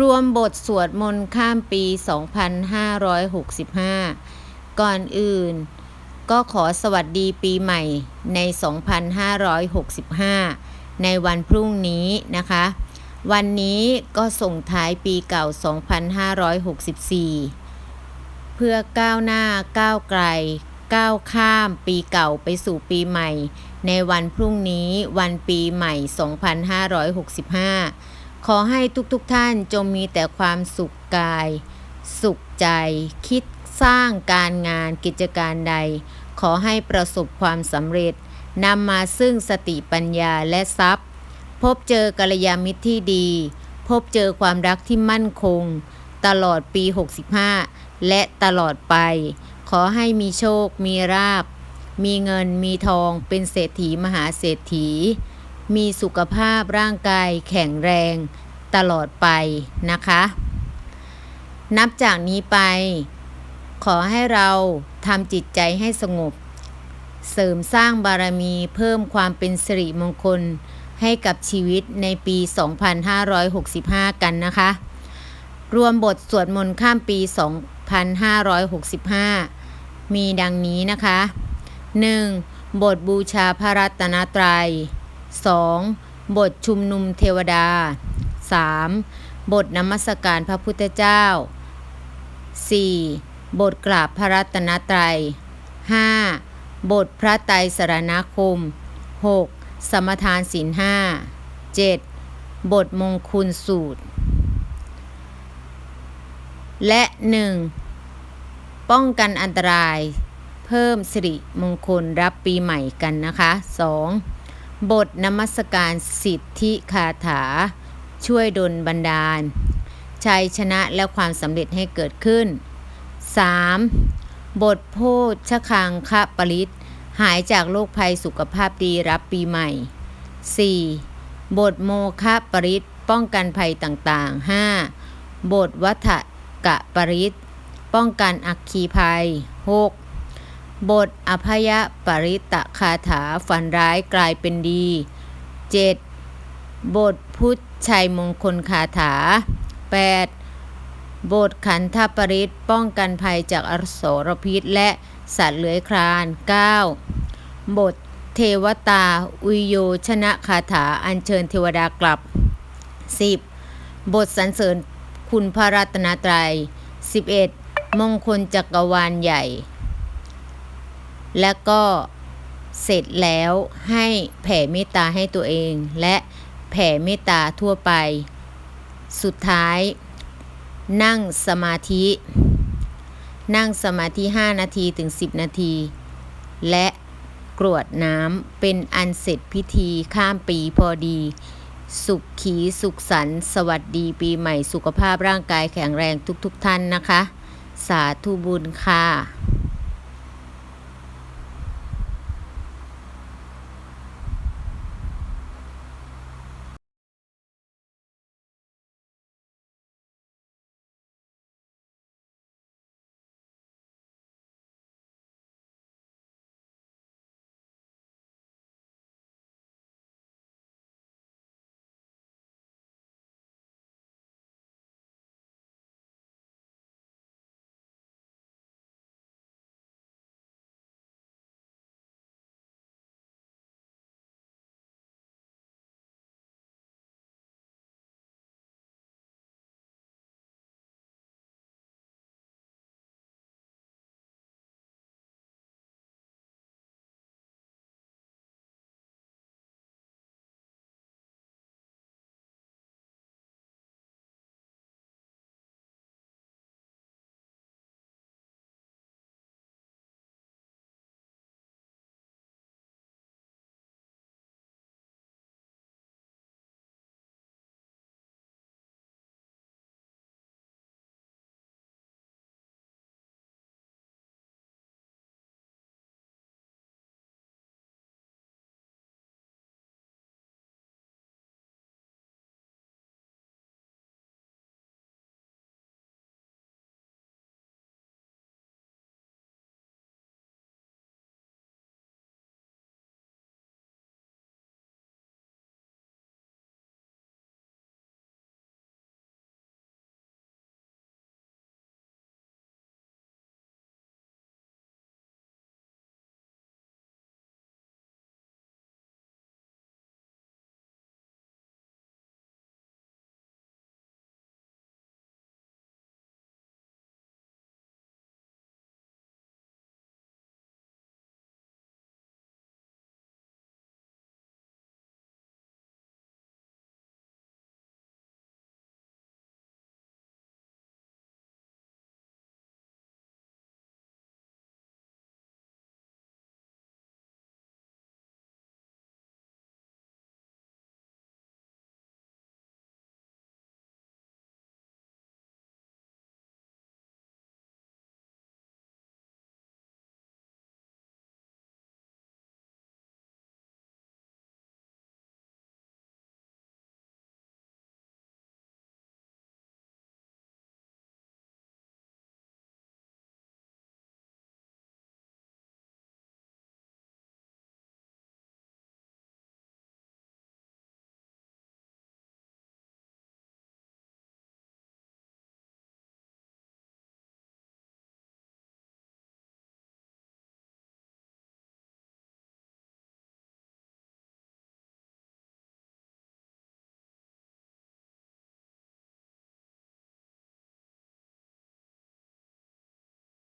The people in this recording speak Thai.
รวมบทสวดมนต์ข้ามปี 2565 ก่อนอื่น ก็ขอสวัสดีปีใหม่ใน 2565 ในวันพรุ่งนี้นะคะ วันนี้ก็ส่งท้ายปีเก่า 2564 เพื่อก้าวหน้าก้าวไกล ก้าวข้ามปีเก่าไปสู่ปีใหม่ ในวันพรุ่งนี้วันปีใหม่ 2565 ขอให้ทุกๆทท่านจงมีแต่ความสุขกาย สุขใจ คิดสร้างการงานกิจการใด ขอให้ประสบความสำเร็จนำมาซึ่งสติปัญญาและทรัพย์ พบเจอกัลยาณมิตรที่ดี พบเจอความรักที่มั่นคง ตลอดปี 65 และตลอดไป ขอให้มีโชค มีราบ มีเงินมีทองเป็นเศรษฐีมหาเศรษฐี มีสุขภาพร่างกายแข็งแรงตลอดไปนะคะ นับจากนี้ไป ขอให้เราทำจิตใจให้สงบ เสริมสร้างบารมีเพิ่มความเป็นสิริมงคลให้กับชีวิตในปี 2565 กันนะคะ รวมบทสวดมนต์ข้ามปี 2565 มีดังนี้นะคะ 1. บทบูชาพระรัตนตรัย 2. บทชุมนุมเทวดา 3. บทนมัสการพระพุทธเจ้า 4. บทกราบพระรัตนตรัย 5. บทพระไตรสรณคม 6. สมทานศีลห้า 7. บทมงคลสูตร และ 1. ป้องกันอันตราย เพิ่มสิริมงคลรับปีใหม่กันนะคะ 2. บทนมัสการสิทธิคาถา ช่วยดลบันดาล ชัยชนะและความสำเร็จให้เกิดขึ้น 3. บทโพชคังคะปริตหายจากโรคภัยสุขภาพดีรับปีใหม่ 4. บทโมคะปริตป้องกันภัยต่างๆ 5. บทวัฏกะปริตป้องกันอัคคีภัย 6. บทอภยปริตคาถาฝันร้ายกลายเป็นดี 7. บทพุทธชัยมงคลคาถา 8. บทขันธปริตป้องกันภัยจากอสรพิษและสัตว์เลื้อยคลาน 9. บทเทวตาอุโยชนะคาถาอัญเชิญเทวดากลับ 10. บทสรรเสริญคุณพระรัตนตรัย 11. มงคลจักรวาลใหญ่ และก็เสร็จแล้วให้แผ่เมตตาให้ตัวเอง และแผ่เมตตาทั่วไป สุดท้าย นั่งสมาธิ นั่งสมาธิ 5 นาทีถึง 10 นาที และกรวดน้ำเป็นอันเสร็จพิธีข้ามปีพอดี สุขขีสุขสันต์สวัสดีปีใหม่สุขภาพร่างกายแข็งแรงทุกๆทท่านนะคะ สาธุบุญค่ะ